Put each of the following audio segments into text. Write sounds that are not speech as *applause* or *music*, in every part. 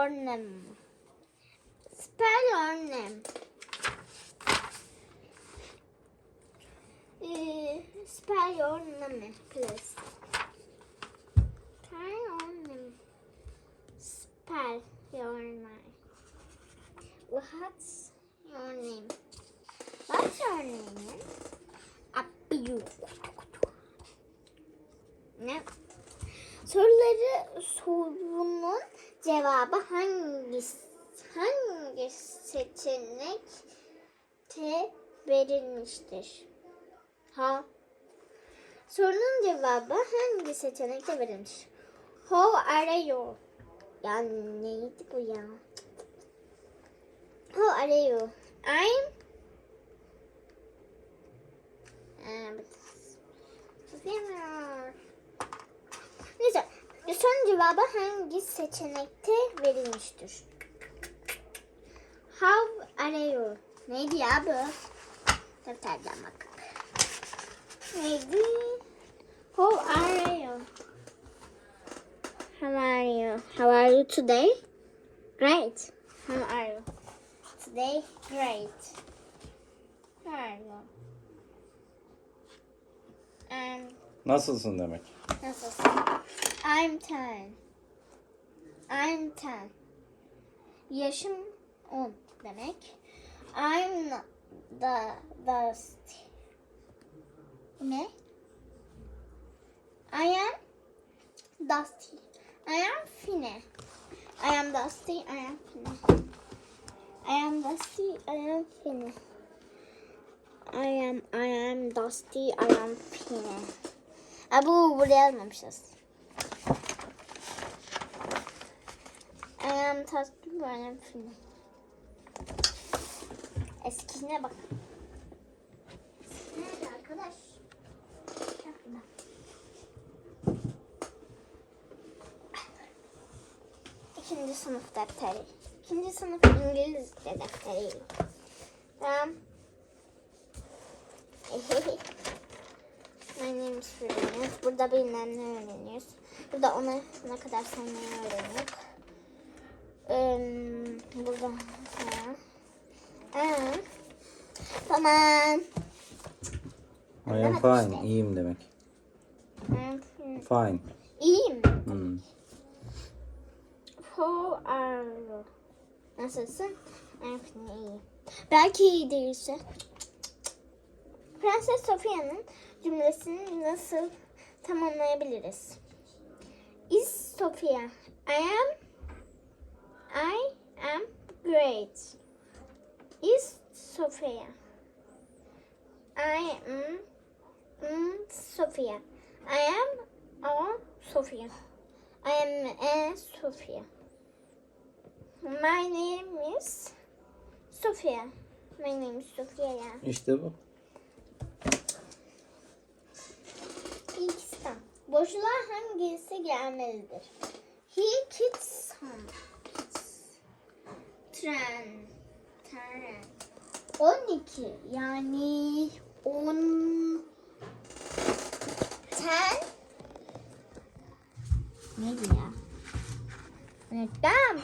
your name. Uh, spell your name, please. Name. Spell your name. What's your name? What's your name? Abiyu. Ne? Soruları sorunun cevabı hangisi hangi seçenekte verilmiştir? Ha. Sorunun cevabı hangi seçenekte verilmiş? How are you? Ya neydi bu ya? How are you? I'm Evet. Neyse. Son cevabı hangi seçenekte verilmiştir? How are you? Neydi ya bu? Defterden bak. Neydi? How are you? How are you? How are you today? Great. How are you? Today, great. How are you? Um, Nasılsın demek. Nasılsın? I'm ten. I'm ten. Yaşım on demek. I'm not the dust. Ne? I am dusty. I am fine. I am dusty. I am fine. I am dusty. I am fine. I am I am dusty. I am fine. Ha bu buraya. I am dusty. I am fine. Eskisine bak. Nerede arkadaş? İkinci sınıf defteri. İkinci sınıf İngilizce defteri. Um, *laughs* My name is öğreniyoruz. Burada bilmem ne öğreniyoruz. Burada ona ne kadar saymayı öğreniyoruz. Um, burada. Aa, tamam. I am fine. İyiyim demek. Fine. İyiyim. Hmm. How are you? Nasılsın? I'm iyi. Belki iyi değilse. Prenses Sofia'nın cümlesini nasıl tamamlayabiliriz? Is Sofia? I am I am great. Is Sofia? I am mm, Sofia. I am a Sofia. I am a Sofia. My name is Sofia. My name is Sofia. İşte bu. Boşluğa hangisi gelmelidir? He kids home. Tren. Tren. 12 yani 10 ten neydi ya? Unuttum.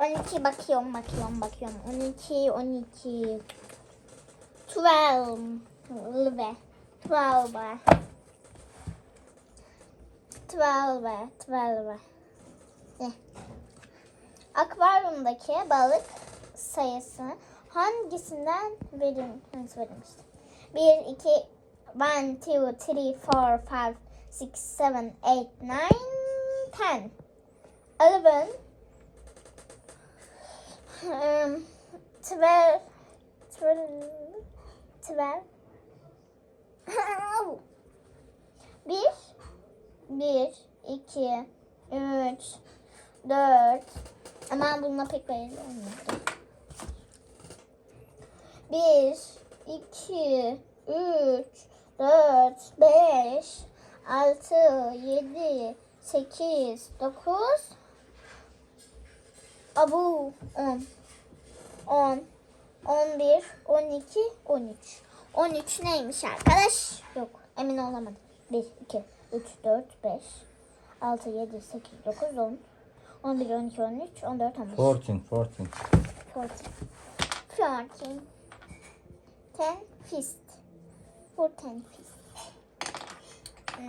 12 bakıyorum bakıyorum bakıyorum. 12 12 12 12 12 12 Ne? Akvaryumdaki balık sayısı hangisinden verin, hangisi verilmiştir? 1, 2, 1, 2, 3, 4, 5, 6, 7, 8, 9, 10. 11, um, 12, 12, 12. *laughs* Bir, bir, iki, üç, dört. Ama bununla pek belli olmadı. Bir, iki, üç, dört, beş, altı, yedi, sekiz, dokuz. Abu, on. On, on bir, on iki, on üç. On üç neymiş arkadaş? Yok, emin olamadım. Bir, iki, 3, 4, 5, 6, 7, 8, 9, 10, 11, 12, 13, 14, 15. 14, 14. 14. 14. 10 fist. 14 fist. Hmm.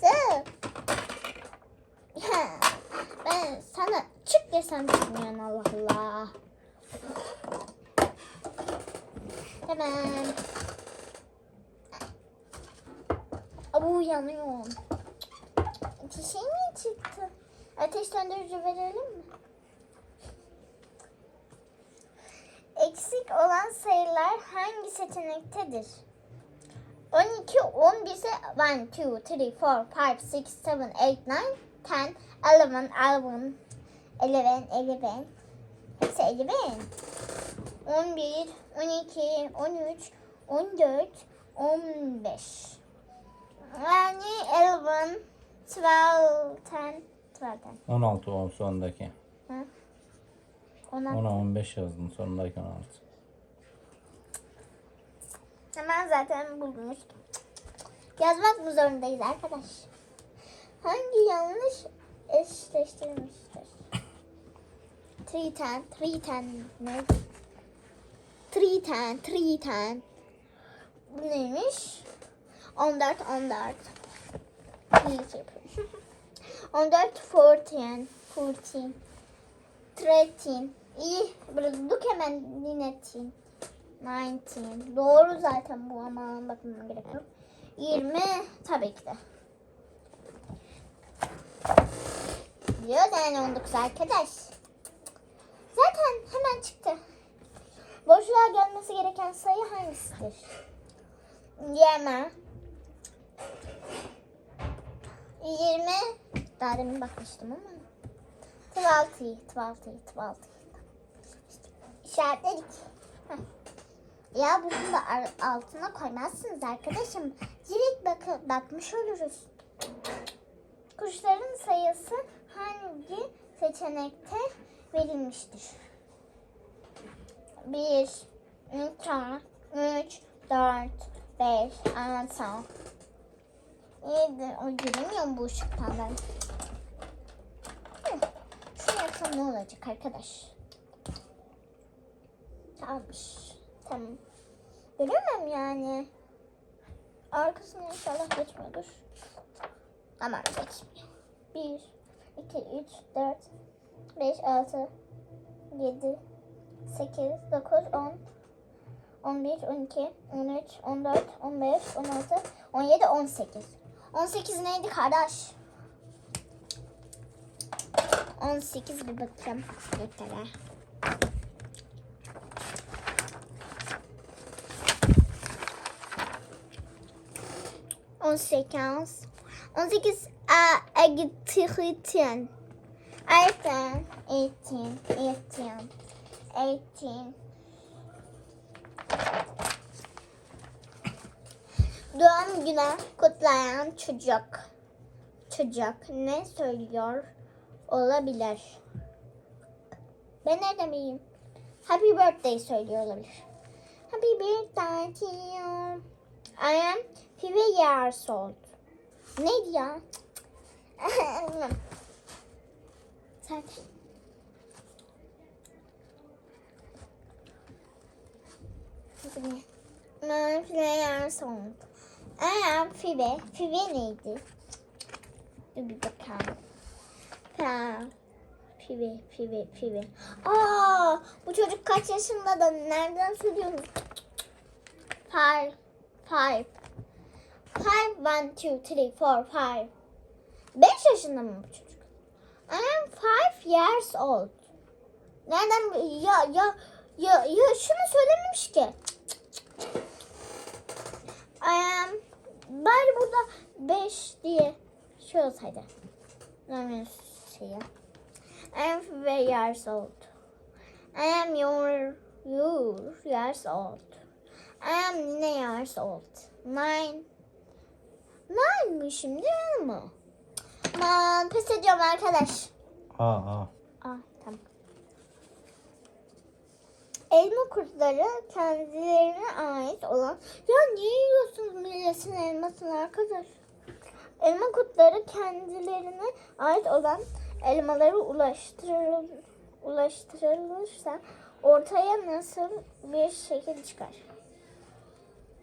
So. Ben sana çık desem çıkmıyorsun Allah Allah. Hemen. Abu yanıyorum. Ateşin mi çıktı? Ateş döndürücü verelim mi? Eksik olan sayılar hangi seçenektedir? 12, 11 ise 1, 2, 3, 4, 5, 6, 7, 8, 9, 10, 11, 11, 11, 11. Hepsi 11. 11, 12, 13, 14, 15. Yani 11, 12, 10, 12, 10. 16 o sondaki. Ona Ona 15 yazdım sondaki 16. Hemen zaten bulmuştum. Yazmak mı zorundayız arkadaş? Hangi yanlış eşleştirilmiştir? Three ten, three ten ne? Three ten, three ten. Bu neymiş? 14, 14. İyi şey yapıyorum. 14, 14, 14. 13. İyi, bulduk hemen yine 19. Doğru zaten bu ama bakmam gerek yok. 20 tabii ki de. Diyor yani 19 arkadaş. Zaten hemen çıktı. Boşluğa gelmesi gereken sayı hangisidir? 20 20 Daha demin bakmıştım ama 12 12 12 İşaretledik. Heh. Ya bunu da altına koymazsınız arkadaşım. Direkt bak bakmış oluruz. Kuşların sayısı hangi seçenekte verilmiştir? 1, 2, 3, 4, 5, 6, 7. O göremiyorum bu ışıktan ben. Şunu yapsam ne olacak arkadaş? Tamammış. Tamam. Göremem yani. Arkasını inşallah geçmiyordur. Aman geçmiyor. 1, 2, 3, 4, 5, 6, 7, 8, 9, 10, 11, 12, 13, 14, 15, 16, 17, 18. 18 neydi kardeş? 18 bir bakayım. Yetere. On sekiz. On sekiz a egitiritin. Erten. Eğitim. Eğitim. 18. Doğum günü kutlayan çocuk. Çocuk ne söylüyor olabilir? Ben nereden bileyim? Happy birthday söylüyor olabilir. Happy birthday to you. I am five years old. Ne ya? *laughs* Sen I'm five years old. I am five. Five neydi? Dur bir bakalım. Ha. Pive, pive, pive. Aa, bu çocuk kaç yaşında da nereden söylüyorsun? Five, five. Five, one, two, three, four, five. Beş yaşında mı bu çocuk? I am five years old. Nereden ya ya ya ya şunu söylememiş ki. Am bari burada beş diye şey olsaydı. Yani şey. I am five years old. I am your your years old. I am nine years old. Nine. Nine mi şimdi mı? Aman pes ediyorum arkadaş. Aa aa. Aa tamam. Elma kurtları kendilerine ait olan ya niye yiyorsunuz milletin elmasını arkadaş? Elma kurtları kendilerine ait olan elmaları ulaştırıl, ulaştırılırsa ortaya nasıl bir şekil çıkar?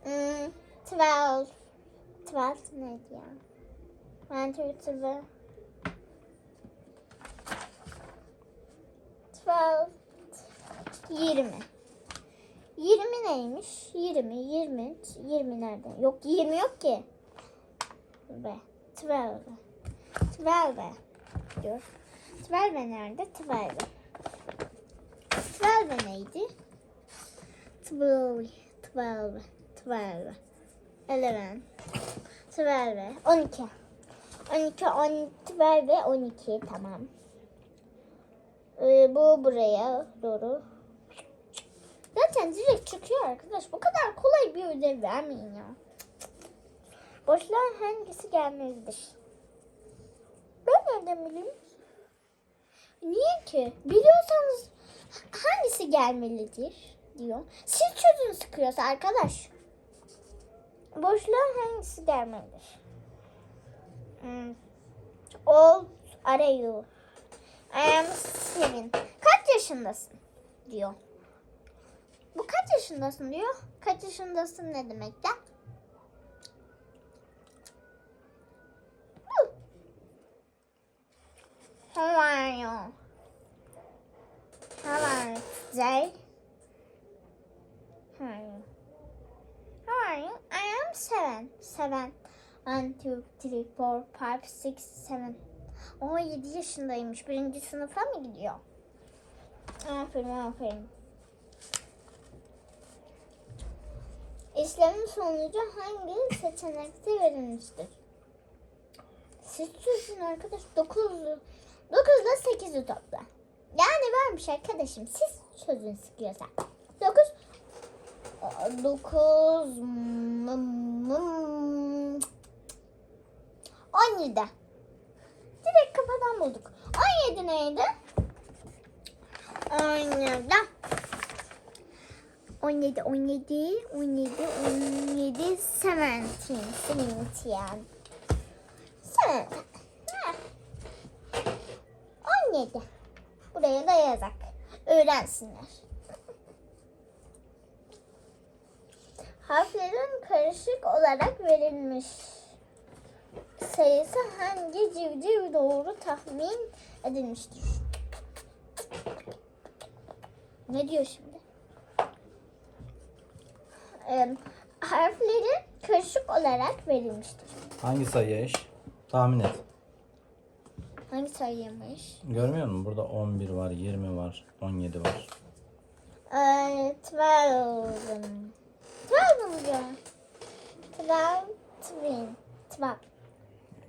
Hmm, 12. 12 neydi ya? Two, three. 12. 20. 20 neymiş? 20, 20, 20 nerede? Yok 20 yok ki. Ve 12. 12 diyor. 12 nerede? 12. 12 neydi? 12, 12, 12, 11, 12, 12. 12, 12 ve 12 tamam. Ee, bu buraya doğru. Zaten direkt çıkıyor arkadaş. Bu kadar kolay bir ödev vermeyin ya. Boşluğa hangisi gelmelidir? Ben nereden bileyim? Niye ki? Biliyorsanız hangisi gelmelidir diyor. Siz çözün sıkıyorsa arkadaş. Boşluğa hangisi gelmelidir? Hmm. Old are you? I am seven. Kaç yaşındasın? diyor. Bu kaç yaşındasın diyor. Kaç yaşındasın ne demek ya? How are you? How are you today? How are you? How are you? I am seven. Seven. One, two, three, four, five, six, seven. O 7 yaşındaymış. Birinci sınıfa mı gidiyor? Aferin aferin. İşlemin sonucu hangi seçenekte verilmiştir? Siz çözün arkadaş. 9 9 ile 8'i topla. Yani varmış arkadaşım. Siz çözün sıkıyorsa. 9 9 17 Direkt kafadan bulduk. 17 neydi? 17 17, 17, 17, 17, 17, 17. Sen. 17. Buraya da yazak. Öğrensinler. Harflerin karışık olarak verilmiş. Sayısı hangi civciv doğru tahmin edilmiştir? Ne diyor şimdi? Ee, harfleri karışık olarak verilmiştir. Hangi sayı eş? Tahmin et. Hangi sayıymış? Görmüyor musun? Burada 11 var, 20 var, 17 var. Ee, 12. 12 mı diyor? 12 twin. 12.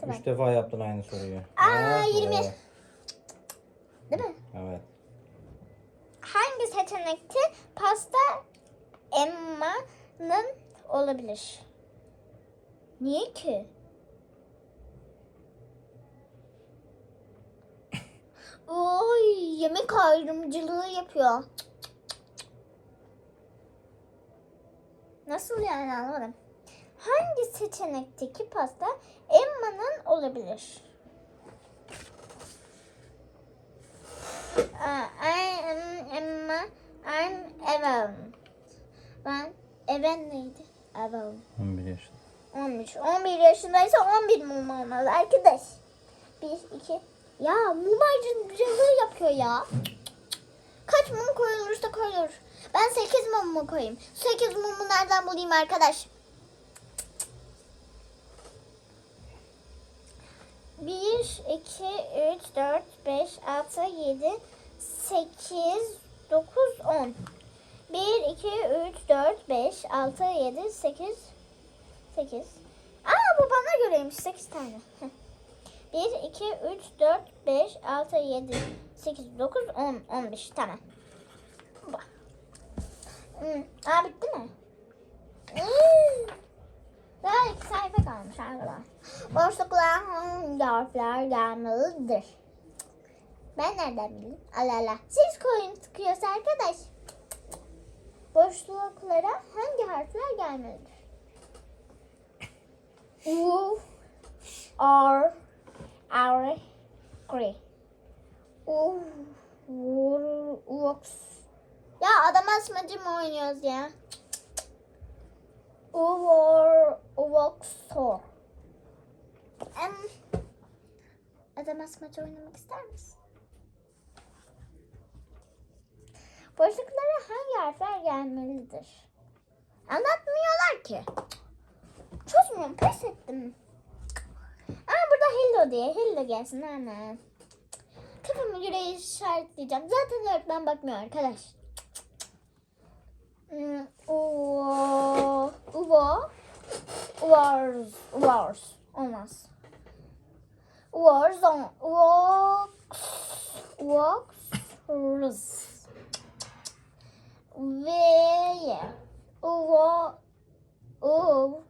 Tamam. 3 defa yaptın aynı soruyu. Aa, Ah be. 20. Değil mi? Evet. Hangi seçenekte pasta Emma'nın olabilir? Niye ki? Oy, yemek ayrımcılığı yapıyor. Nasıl yani anlamadım. Hangi seçenekteki pasta Emma'nın olabilir? I am Emma. I'm Evan. Ben Evan neydi? Evan. 11 yaşında. 13. 11 yaşındaysa 11 mum olmalı arkadaş. 1, 2. Ya mum ayrımcılığı yapıyor ya. Kaç mum koyulursa koyulur. Ben 8 mumu koyayım. 8 mumu nereden bulayım arkadaş? 1, 2, 3, 4, 5, 6, 7, 8, 9, 10. 1, 2, 3, 4, 5, 6, 7, 8, 8. Aa bu bana göreymiş 8 tane. Heh. 1, 2, 3, 4, 5, 6, 7, 8, 9, 10, 15. Tamam. Bak. Hmm. Aa bitti mi? Hmm. Daha iki sayfa kalmış arkadaşlar. Boşluklara hangi harfler gelmelidir? Ben nereden bileyim? Allah Allah. Siz koyun sıkıyorsa arkadaş. Boşluklara hangi harfler gelmelidir? U, R, R, Gri. U, Vur, Vox. Ya adam asmacı mı oynuyoruz ya? Uvor, Voxor. Em, adam asmacı oynamak ister misin? Boşluklara hangi harfler gelmelidir? Anlatmıyorlar ki. Çözmüyorum, pes ettim. Ama burada hello diye, hello gelsin hemen. Kafamı göre işaretleyeceğim. Zaten öğretmen bakmıyor arkadaş. Hmm, Uvo, Uvo, Wars, Wars. Olmaz. Warzone, Vox, Vox, Rus. Ve Uvo, U,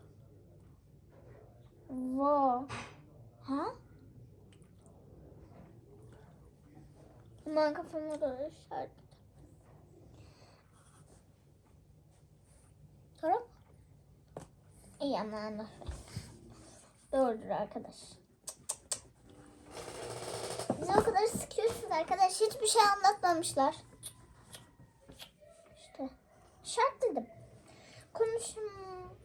Vo. Ha? Kafama da işaret. Doğru. İyi aman da. Doğrudur arkadaş. Bize o kadar sıkıyorsunuz arkadaş. Hiçbir şey anlatmamışlar. Şart dedim. Konuşum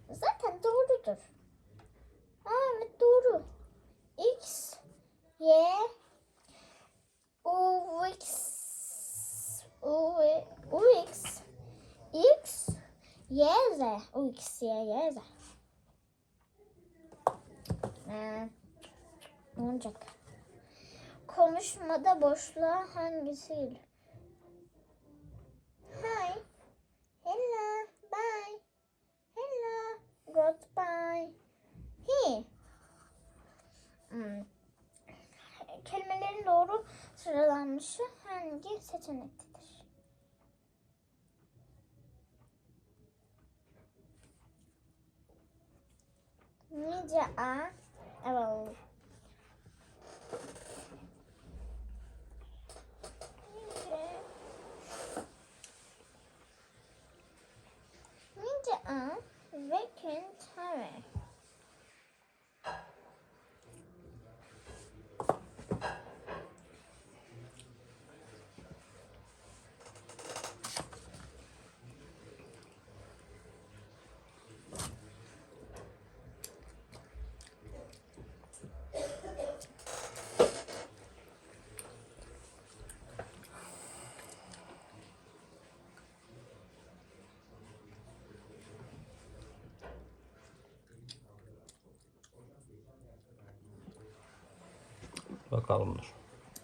zaten doğrudur. Ha, evet doğru. X, Y, U, X, U, U, X, X, Y, Z. U, X, Y, Y, Z. Ha, ne olacak? Konuşmada boşluğa hangisi gelir? Hi. Hello. Bye. Hello. Goodbye. He. Hmm. Kelimelerin doğru sıralanmışı hangi seçenektedir? Nice a evet. Nice a vacant tower. Bakalım dur.